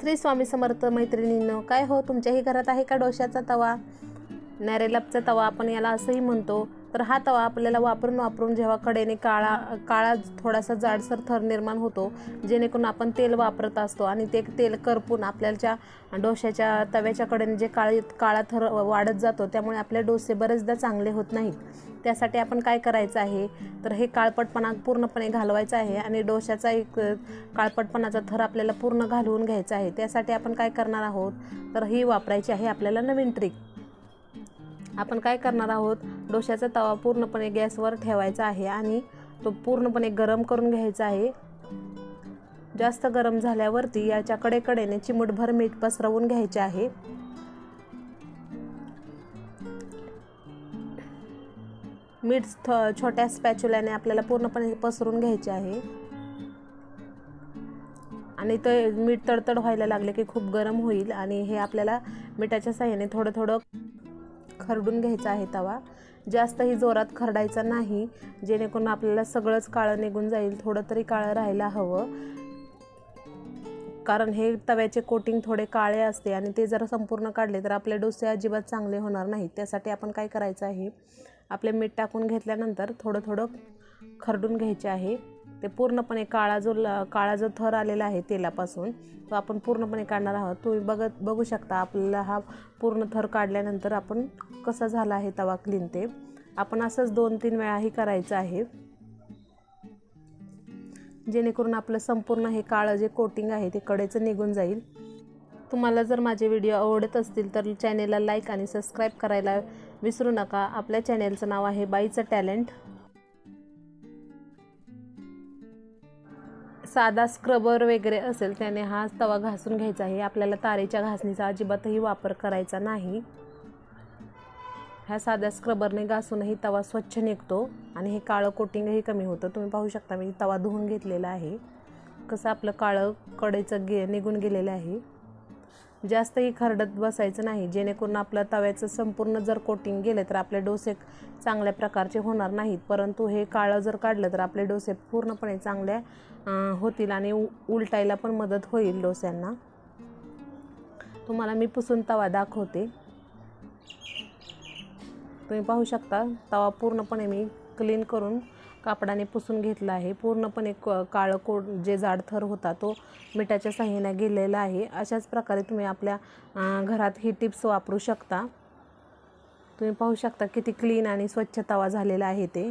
श्री स्वामी समर्थ मैत्रिणींनो काय हो तुमच्याही घरात आहे का डोशाचा तवा? नॅरेलपचा तवा आपण याला असंही म्हणतो. तर हा तवा आपल्याला वापरून वापरून जेव्हा कडेने काळा काळा थोडासा जाडसर थर निर्माण होतो जेणेकरून आपण तेल वापरत असतो आणि ते तेल करपून आपल्याच्या डोश्याच्या तव्याच्या कडेने जे काळे काळा थर वाढत जातो त्यामुळे आपले डोसे बरेचदा चांगले होत नाहीत. त्यासाठी आपण काय करायचं आहे? तर हे काळपटपणा पूर्णपणे घालवायचं आहे आणि डोशाचा एक काळपटपणाचा थर आपल्याला पूर्ण घालवून घ्यायचा आहे. त्यासाठी आपण काय करणार आहोत? तर ही वापरायची आहे आपल्याला नवीन ट्रिक आपण काय करणार आहोत? डोशाचा तवा पूर्णपणे गॅसवर ठेवायचा आहे आणि तो पूर्णपणे गरम करून घ्यायचा आहे. जास्त गरम झाल्यावरती याच्या कडेकडेने चिमूटभर मीठ पसरवून घ्यायचे आहे. मीठ थ- छोट्या स्पॅच्युल्याने आपल्याला पूर्णपणे पसरून घ्यायचे आहे. आणि ते मीठ तडतड व्हायला लागले की खूप गरम होईल आणि हे आपल्याला मिठाच्या साह्याने थोडं थोडं खरडून घ्यायचा आहे तवा. जास्तही जोरात खरडायचा नाही. जेणेकरून आपल्याला सगळंच काळं निघून जाईल. थोडं तरी काळं राहायला हवं. कारण हे तव्याचे कोटिंग थोडे काळे असते आणि ते जर संपूर्ण काढले तर आपले डोसे अजिबात चांगले होणार नाहीत. त्यासाठी आपण काय करायचं आहे? आपले मीठ टाकून घेतल्यानंतर थोडं थोडं खरडून घ्यायचे आहे. ते पूर्णपणे काळा जो ल- काळा जो थर आलेला आहे तेलापासून तो आपण पूर्णपणे काढणार आहोत. तुम्ही बघत बघू शकता आपल्याला हा पूर्ण थर काढल्यानंतर आपण कसा झाला आहे तवा क्लीन ते. आपण असंच दोन तीन वेळाही करायचं आहे. जेणेकरून आपलं संपूर्ण हे काळं जे कोटिंग आहे ते कडेचं निघून जाईल. तुम्हाला जर माझे व्हिडिओ आवडत असतील तर चॅनेलला लाईक आणि सबस्क्राईब करायला विसरू नका. आपल्या चॅनेलचं नाव आहे बाईचं टॅलेंट. साधा स्क्रबर वगैरे असेल त्याने हा तवा घासून घ्यायचा आहे. आपल्याला तारेच्या घासणीचा अजिबातही वापर करायचा नाही. ह्या साध्या स्क्रबरने घासूनही तवा स्वच्छ निघतो आणि हे काळं कोटिंगही कमी होतं. तुम्ही पाहू शकता मी तवा धुवून घेतलेला आहे. कसं आपलं काळं कडेचं गे निघून गेलेलं आहे. जास्तही खरडत बसायचं नाही. जेणेकरून आपलं तव्याचं संपूर्ण जर कोटिंग गेले तर आपले डोसे चांगल्या प्रकारचे होणार नाहीत. परंतु हे काळं जर काढलं तर आपले डोसे पूर्णपणे चांगल्या होतील आणि उ उलटायला पण मदत होईल डोस्यांना. तुम्हाला मी पुसून तवा दाखवते. तुम्ही पाहू शकता तवा पूर्णपणे मी क्लीन करून कापडाने पुसून घेतला आहे. पूर्णपणे क काळं कोड जे जाड थर होता तो मिठाच्या साह्याने गेलेला आहे. अशाच प्रकारे तुम्ही आपल्या घरात ही टिप्स वापरू शकता. तुम्ही पाहू शकता किती क्लीन आणि स्वच्छ तवा झालेला आहे ते.